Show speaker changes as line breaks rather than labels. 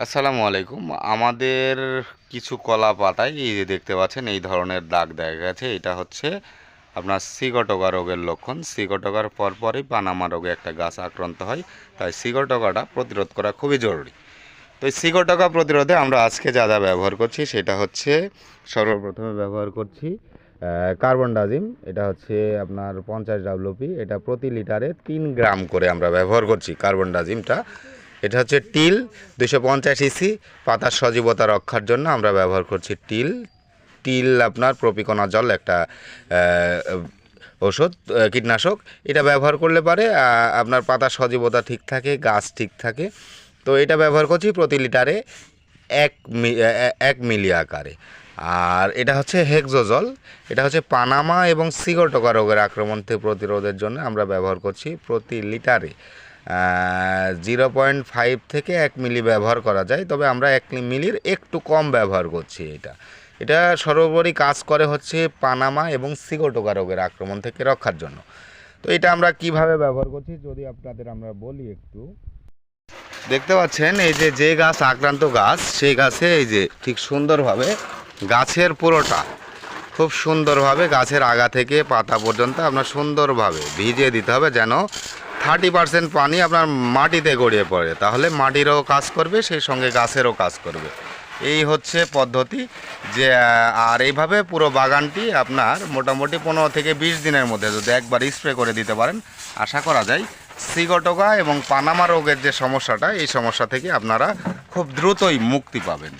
আসসালামু আলাইকুম। আমাদের কিছু কলা পাতায় এই যে দেখতে পাচ্ছেন, এই ধরনের দাগ দেখা গেছে। এটা হচ্ছে আপনার সিগটকা রোগের লক্ষণ। সিগটকার পরপরই পানামা রোগে একটা গাছ আক্রান্ত হয়। তাই সিগটকাটা প্রতিরোধ করা খুবই জরুরি। তো এই সিগটকা প্রতিরোধে আমরা আজকে যা যা ব্যবহার করছি, সেটা হচ্ছে সর্বপ্রথমে ব্যবহার করছি কার্বন ডাজিম। এটা হচ্ছে আপনার পঞ্চাশ ডাব্লুপি। এটা প্রতি লিটারে তিন গ্রাম করে আমরা ব্যবহার করছি কার্বন ডাজিমটা। এটা হচ্ছে টিল দুশো পঞ্চাশ ইসি পাতার সজীবতা রক্ষার জন্য আমরা ব্যবহার করছি টিল। টিল আপনার প্রপিকোনা জল একটা ওষুধ কীটনাশক। এটা ব্যবহার করলে পারে আপনার পাতার সজীবতা ঠিক থাকে, গাছ ঠিক থাকে। তো এটা ব্যবহার করছি প্রতি লিটারে এক এক মিলি আকারে। আর এটা হচ্ছে হেক্সোজল, এটা হচ্ছে পানামা এবং সিগোটোকা রোগের আক্রমণ থেকে প্রতিরোধের জন্য আমরা ব্যবহার করছি প্রতি লিটারে। জিরো পয়েন্ট ফাইভ থেকে এক মিলি ব্যবহার করা যায়, তবে আমরা এক মিলির একটু কম ব্যবহার করছি এটা। এটা সর্বোপরি কাজ করে হচ্ছে পানামা এবং সিগোটোকা রোগের আক্রমণ থেকে রক্ষার জন্য। তো এটা আমরা কীভাবে ব্যবহার করছি, যদি আপনাদের আমরা বলি একটু। দেখতে পাচ্ছেন, এই যে যে গাছ আক্রান্ত গাছ, সেই গাছে এই যে, ঠিক সুন্দরভাবে গাছের পুরোটা, খুব সুন্দরভাবে গাছের আগা থেকে পাতা পর্যন্ত আপনার সুন্দরভাবে ভিজিয়ে দিতে হবে যেন থার্টি পার্সেন্ট পানি আপনার মাটিতে গড়িয়ে পড়ে। তাহলে মাটিরও কাজ করবে, সেই সঙ্গে গাছেরও কাজ করবে। এই হচ্ছে পদ্ধতি যে আর এইভাবে পুরো বাগানটি আপনার মোটামুটি পনেরো থেকে বিশ দিনের মধ্যে যদি একবার স্প্রে করে দিতে পারেন, আশা করা যায় সিগটোকা এবং পানামা রোগের যে সমস্যাটা, এই সমস্যা থেকে আপনারা খুব দ্রুতই মুক্তি পাবেন।